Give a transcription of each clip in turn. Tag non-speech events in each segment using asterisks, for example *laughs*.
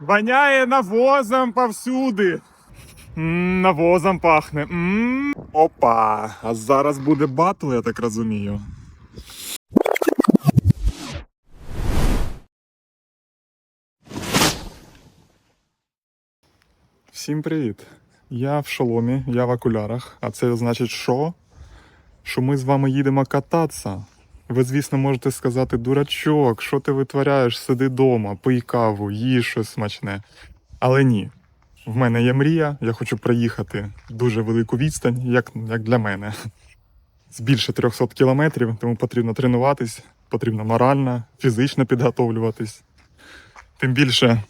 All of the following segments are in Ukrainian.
Воняє навозом повсюди. М, навозом пахне. М. Опа. А зараз буде батл, я так розумію. Всім привіт. Я в шоломі, я в окулярах. А це значить, що? Що ми з вами їдемо кататися. Ви, звісно, можете сказати, дурачок, що ти витворяєш, сиди вдома, пий каву, їж щось смачне. Але ні. В мене є мрія, я хочу проїхати дуже велику відстань, як, як для мене. З більше 300 кілометрів, тому потрібно тренуватись, потрібно морально, фізично підготовлюватись. Тим більше.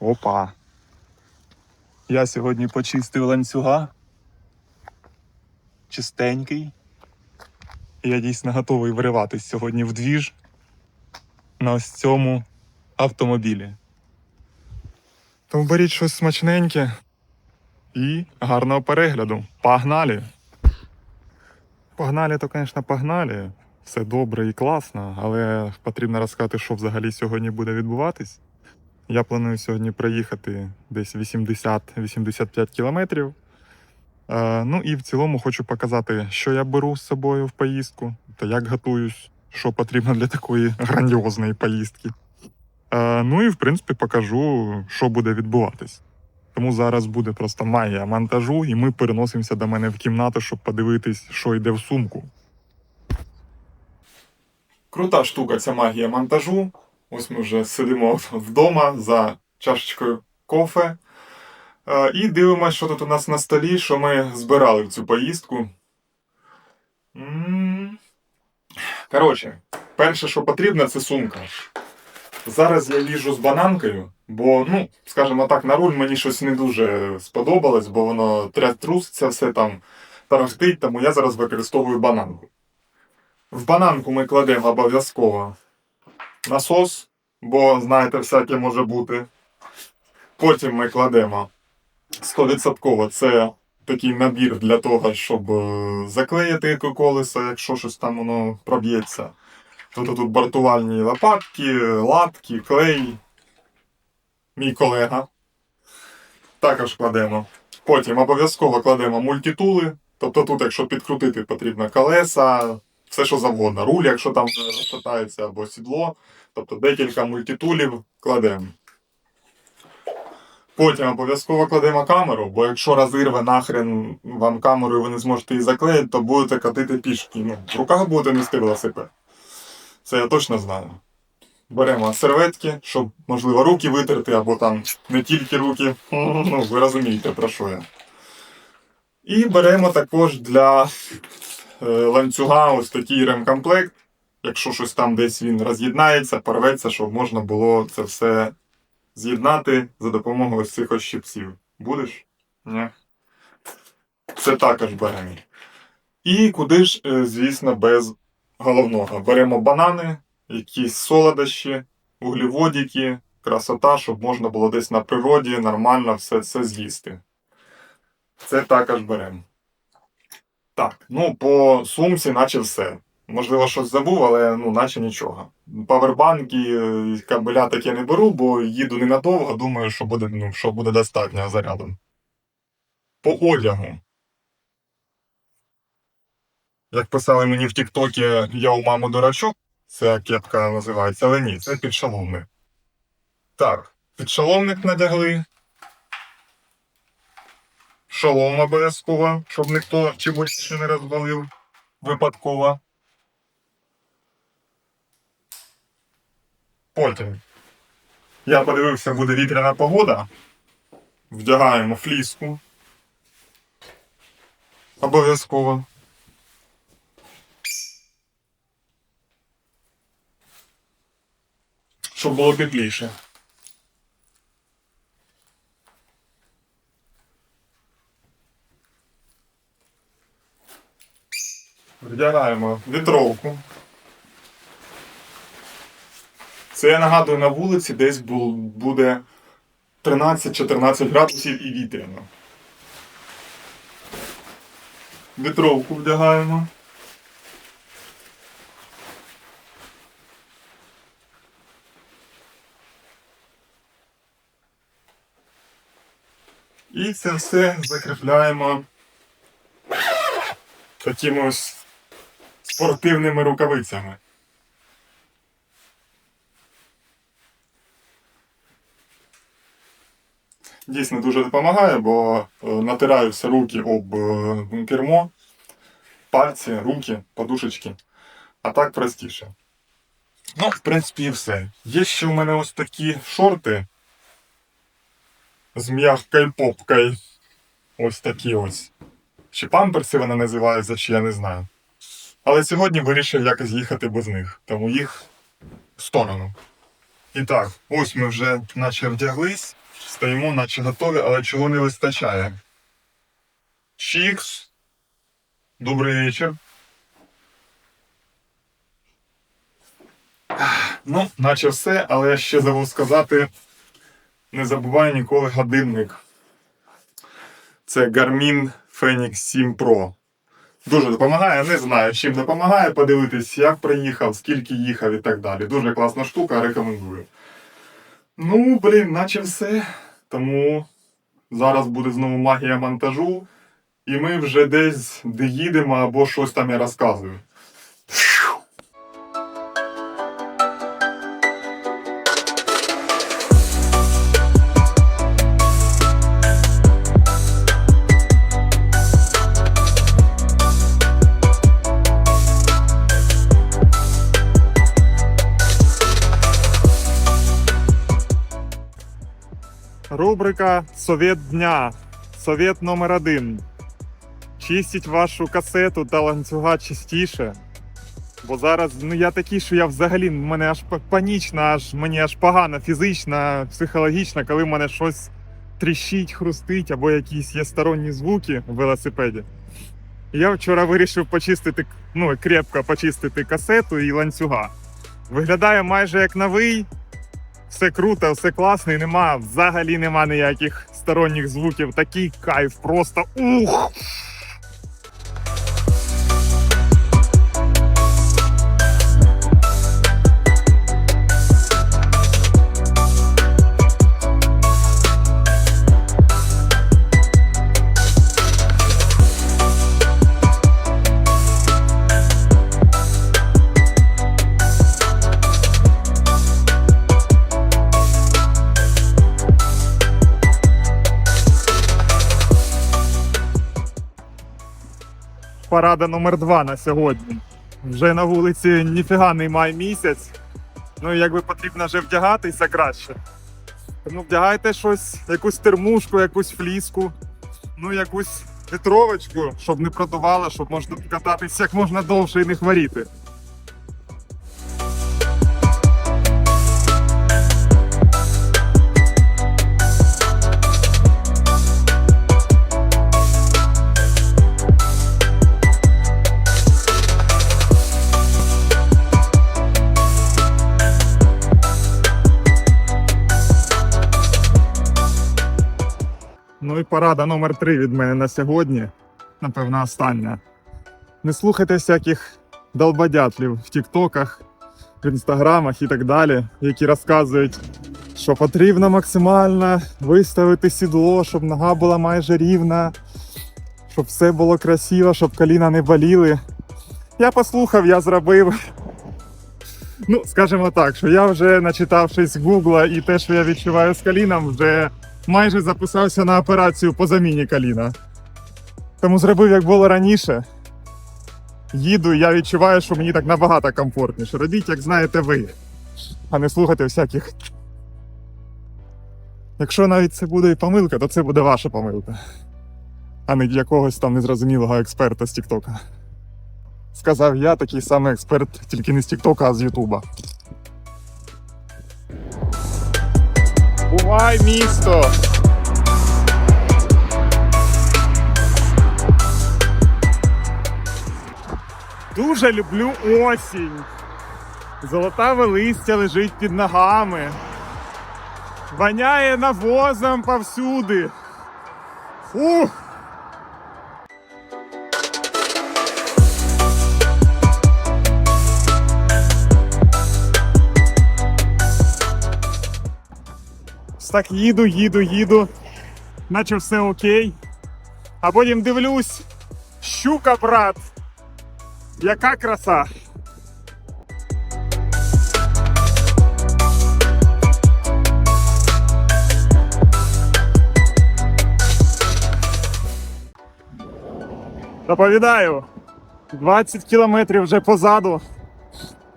Опа. Я сьогодні почистив ланцюга. Чистенький. Я дійсно готовий вириватись сьогодні в двіж на ось цьому автомобілі. Тому беріть щось смачненьке і гарного перегляду. Погнали! Погнали, то, звісно, погнали. Все добре і класно, але потрібно розказати, що взагалі сьогодні буде відбуватись. Я планую сьогодні проїхати десь 80-85 кілометрів. Е, ну і в цілому хочу показати, що я беру з собою в поїздку, та як готуюсь, що потрібно для такої *laughs* грандіозної поїздки. Е, ну і в принципі покажу, що буде відбуватись. Тому зараз буде просто магія монтажу, і ми переносимося до мене в кімнату, щоб подивитись, що йде в сумку. Крута штука ця магія монтажу. Ось ми вже сидимо *laughs* вдома за чашечкою кофе. Е, І дивимося, що тут у нас на столі, що ми збирали в цю поїздку. Коротше, перше, що потрібно, це сумка. Зараз я їжджу з бананкою, бо, ну, скажімо так, на руль мені щось не дуже сподобалось, бо воно труситься, все там тарахтить, тому я зараз використовую бананку. В бананку ми кладемо обов'язково насос, бо знаєте, всяке може бути. Потім ми кладемо 100% це такий набір для того, щоб е, заклеїти колесо, якщо щось там воно проб'ється. Тобто тут бортувальні лопатки, латки, клей. Мій колега. Також кладемо. Потім обов'язково кладемо мультитули. Тобто тут, якщо підкрутити, потрібно колеса, все що завгодно. Руль, якщо там розшатається або сідло. Тобто декілька мультитулів кладемо. Потім обов'язково кладемо камеру, бо якщо розірве нахрен вам камеру і ви не зможете її заклеїти, то будете катити пішки. Ну, в руках будете нести велосипед. Це я точно знаю. Беремо серветки, щоб, можливо, руки витерти, або там не тільки руки. *laughs* Ну, ви розумієте, про що я. І беремо також для е, ланцюга ось такий ремкомплект. Якщо щось там десь він роз'єднається, порветься, щоб можна було це все з'єднати за допомогою цих ось щипців. Будеш? Ні. Це також беремо. І куди ж, е, звісно, без головного. Беремо банани, якісь солодощі, углеводики, красота, щоб можна було десь на природі нормально все це з'їсти. Це також беремо. Так, ну по сумці, наче все. Можливо, щось забув, але ну, наче нічого. Павербанки, е, кабеля таке не беру, бо їду ненадовго, думаю, що буде, ну, що буде достатньо заряду. По одягу. Як писали мені в Тіктокі, я у маму дурачок, це кепка називається, але ні, це підшоломник. Так, підшоломник надягли. Шолом обов'язково, щоб ніхто чимось ще не розвалив випадково. Потім. Я подивився, буде вітряна погода. Вдягаємо фліску. Обов'язково. Щоб було тепліше. Вдягаємо вітровку. Це я нагадую на вулиці десь бу- буде 13-14 градусів і вітряно. Вітровку вдягаємо. І це все закріпляємо такими ось спортивними рукавицями. Дійсно дуже допомагає, бо е, натираються руки об е, кермо, пальці, руки, подушечки. А так простіше. Ну, в принципі, і все. Є ще у мене ось такі шорти з м'якою попкою. Ось такі ось. Чи памперси вони називаються, чи я не знаю. Але сьогодні вирішив якось їхати без них, тому їх в сторону. І так, ось ми вже наче вдяглись, стоїмо, наче готові, але чого не вистачає. Чікс. Добрий вечір. Ну, наче все, але я ще забув сказати, не забувай ніколи годинник. Це Garmin Fenix 7 Pro. Дуже допомагає, не знаю, чим допомагає подивитись, як приїхав, скільки їхав і так далі. Дуже класна штука, рекомендую. Ну, блін, наче все. Тому зараз буде знову магія монтажу. І ми вже десь де їдемо або щось там я розказую. Рубрика Совет дня. Совет номер один. Чистіть вашу касету та ланцюга частіше. Бо зараз ну я такий, що я взагалі мене аж па- панічно, аж мені аж погано фізично, психологічно, коли в мене щось тріщить, хрустить або якісь є сторонні звуки в велосипеді. Я вчора вирішив почистити, ну крепко почистити касету і ланцюга. Виглядає майже як новий, все круто, все класно, і нема, взагалі нема ніяких сторонніх звуків. Такий кайф, просто ух! Парада номер 2 на сьогодні. Вже на вулиці ніфіга немає місяць. Ну, якби потрібно вже вдягатися краще. Тому вдягайте щось, якусь термушку, якусь фліску, ну якусь вітровочку, щоб не продувало, щоб можна кататися як можна довше і не хворіти. Порада номер три від мене на сьогодні. Напевно, остання. Не слухайте всяких долбодятлів в тіктоках, в інстаграмах і так далі, які розказують, що потрібно максимально виставити сідло, щоб нога була майже рівна, щоб все було красиво, щоб коліна не боліли. Я послухав, я зробив. Ну, скажімо так, що я вже начитавшись Гугла і те, що я відчуваю з коліном, вже майже записався на операцію по заміні коліна. Тому зробив, як було раніше. Їду, і я відчуваю, що мені так набагато комфортніше. Робіть, як знаєте ви, а не слухайте всяких. Якщо навіть це буде і помилка, то це буде ваша помилка, а не якогось там незрозумілого експерта з Тіктока. Сказав я такий самий експерт, тільки не з Тіктока, а з Ютуба. Бувай, місто! Дуже люблю осінь. Золотаве листя лежить під ногами. Воняє навозом повсюди. Фух! Так їду, їду, їду. наче все окей. А потім дивлюсь, щука, брат. Яка краса. Доповідаю, 20 кілометрів вже позаду.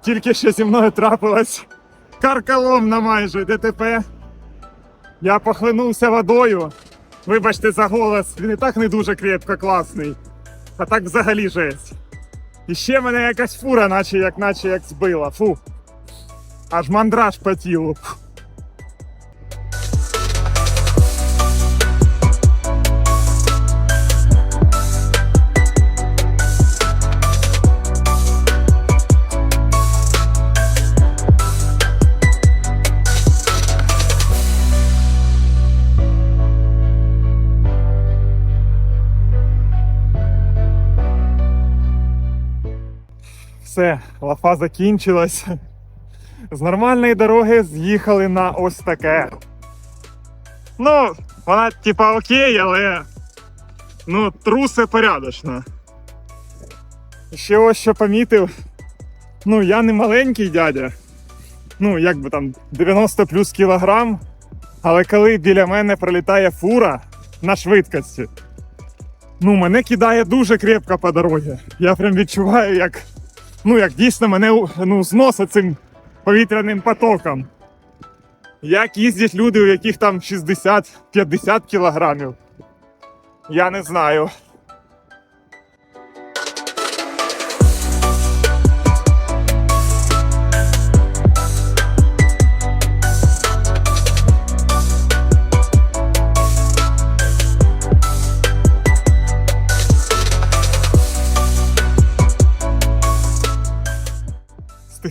Тільки що зі мною трапилась карколомна майже ДТП. Я похлинувся водою. Вибачте за голос, він і так не дуже крепко класний. А так взагалі жесть. І ще мене якась фура, наче як наче як збила. Фу. Аж мандраж по тілу. Все, лафа закінчилась. З нормальної дороги з'їхали на ось таке. Ну, вона типа окей, але. Ну, труси порядочно. Ще ось що помітив. Ну, я не маленький дядя. Ну, як би там, 90 плюс кілограм. Але коли біля мене пролітає фура на швидкості, ну, мене кидає дуже крепко по дорозі. Я прям відчуваю, як ну як дійсно мене ну, зносить цим повітряним потоком. Як їздять люди, у яких там 60-50 кілограмів. Я не знаю.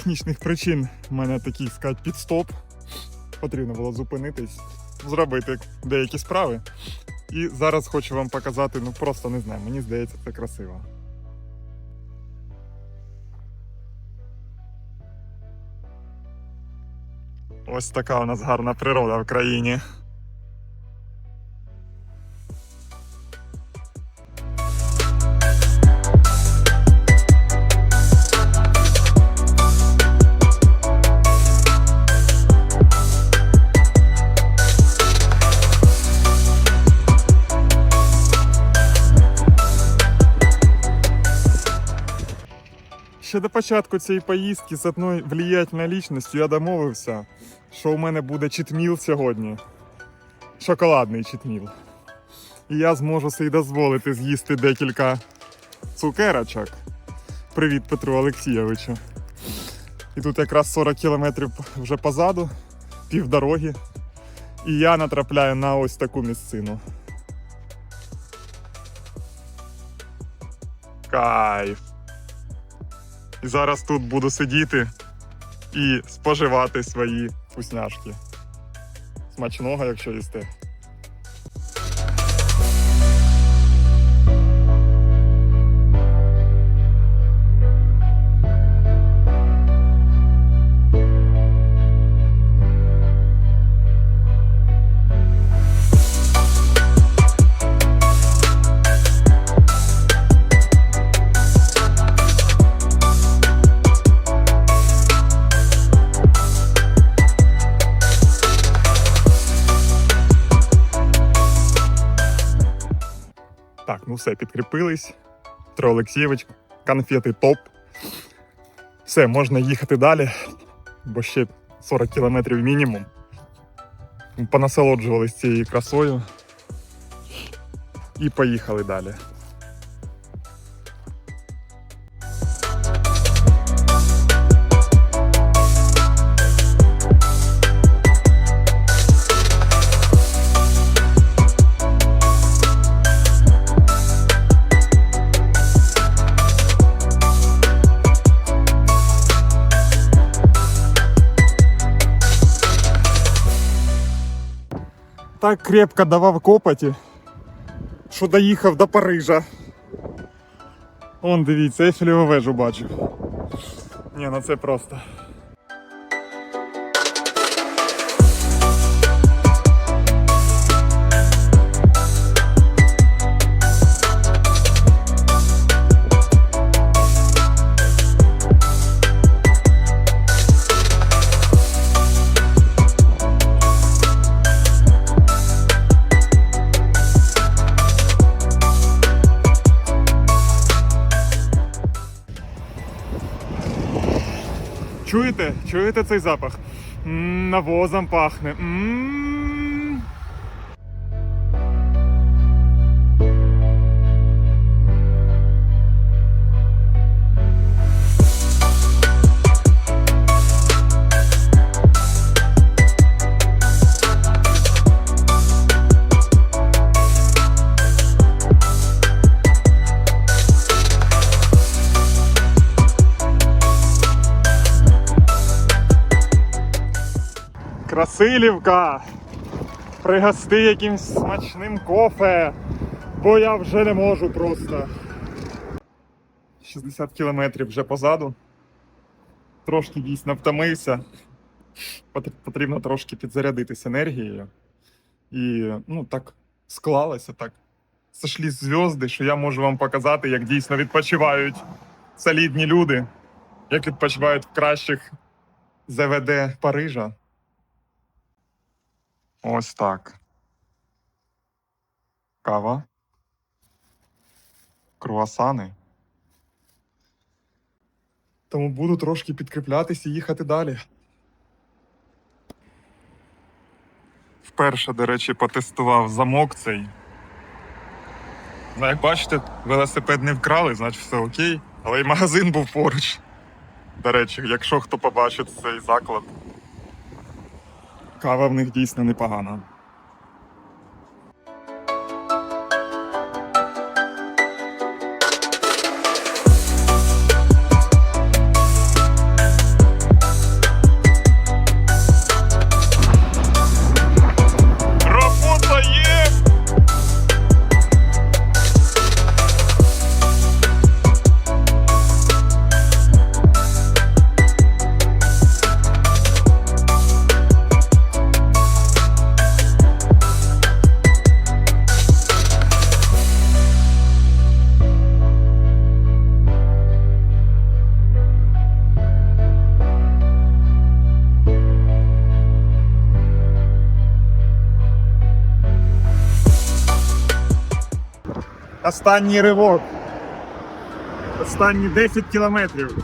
Технічних причин в мене такий сказати, підстоп. Потрібно було зупинитись, зробити деякі справи. І зараз хочу вам показати, ну просто не знаю, мені здається, це красиво. Ось така у нас гарна природа в країні. Ще до початку цієї поїздки з одною влиятельною лічністю я домовився, що у мене буде читміл сьогодні. Шоколадний читміл. І я зможу собі дозволити з'їсти декілька цукерочок. Привіт Петру Олексійовичу. І тут якраз 40 кілометрів вже позаду, півдороги. І я натрапляю на ось таку місцину. Кайф. І зараз тут буду сидіти і споживати свої вкусняшки. Смачного, якщо їсте. Все, підкріпились. Петро Олексійович, конфети топ. Все, можна їхати далі, бо ще 40 кілометрів мінімум. Понасолоджувались цією красою. І поїхали далі. Так крепко давав копоті, що доїхав до Парижа. Он дивіться, ефелеву вежу бачу. Ні, ну це просто. Чуєте? Цей запах? М, навозом пахне. М. Красилівка! Пригости якимсь смачним кофе, бо я вже не можу просто. 60 кілометрів вже позаду. Трошки дійсно втомився. Потрібно трошки підзарядитися енергією. І ну так склалося так. Сошлі зв'язки, що я можу вам показати, як дійсно відпочивають солідні люди, як відпочивають в кращих ЗВД Парижа. Ось так. Кава. Круасани. Тому буду трошки підкріплятися і їхати далі. Вперше, до речі, потестував замок цей. Ну, як бачите, велосипед не вкрали, значить все окей. Але й магазин був поруч. До речі, якщо хто побачить цей заклад. Кава в них дійсно непогана. Останній ривок. Останні 10 кілометрів.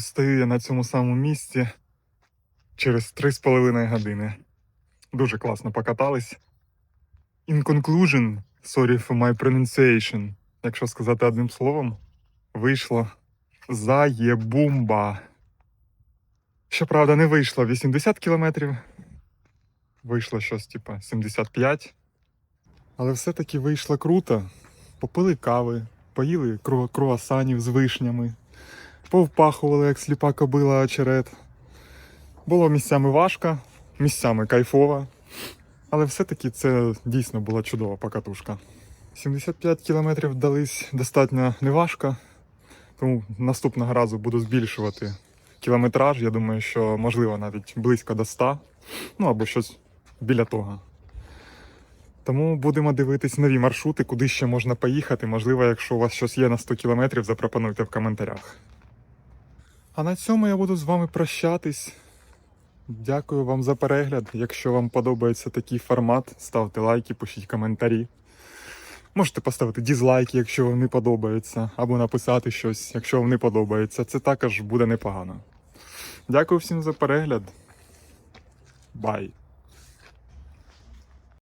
Ось стою я на цьому самому місці через 3,5 години. Дуже класно покатались. In conclusion, sorry for my pronunciation, якщо сказати одним словом, вийшло заєбумба. Щоправда, не вийшло 80 кілометрів. Вийшло щось типа 75. Але все-таки вийшло круто. Попили кави, поїли кру- круасанів з вишнями, повпахували, як сліпа кобила очерет. Було місцями важко, місцями кайфово. Але все-таки це дійсно була чудова покатушка. 75 кілометрів дались достатньо неважко, тому наступного разу буду збільшувати кілометраж. Я думаю, що можливо навіть близько до 100, ну або щось біля того. Тому будемо дивитись нові маршрути, куди ще можна поїхати. Можливо, якщо у вас щось є на 100 кілометрів, запропонуйте в коментарях. А на цьому я буду з вами прощатись. Дякую вам за перегляд. Якщо вам подобається такий формат, ставте лайки, пишіть коментарі. Можете поставити дізлайки, якщо вам не подобається, або написати щось, якщо вам не подобається. Це також буде непогано. Дякую всім за перегляд. Бай!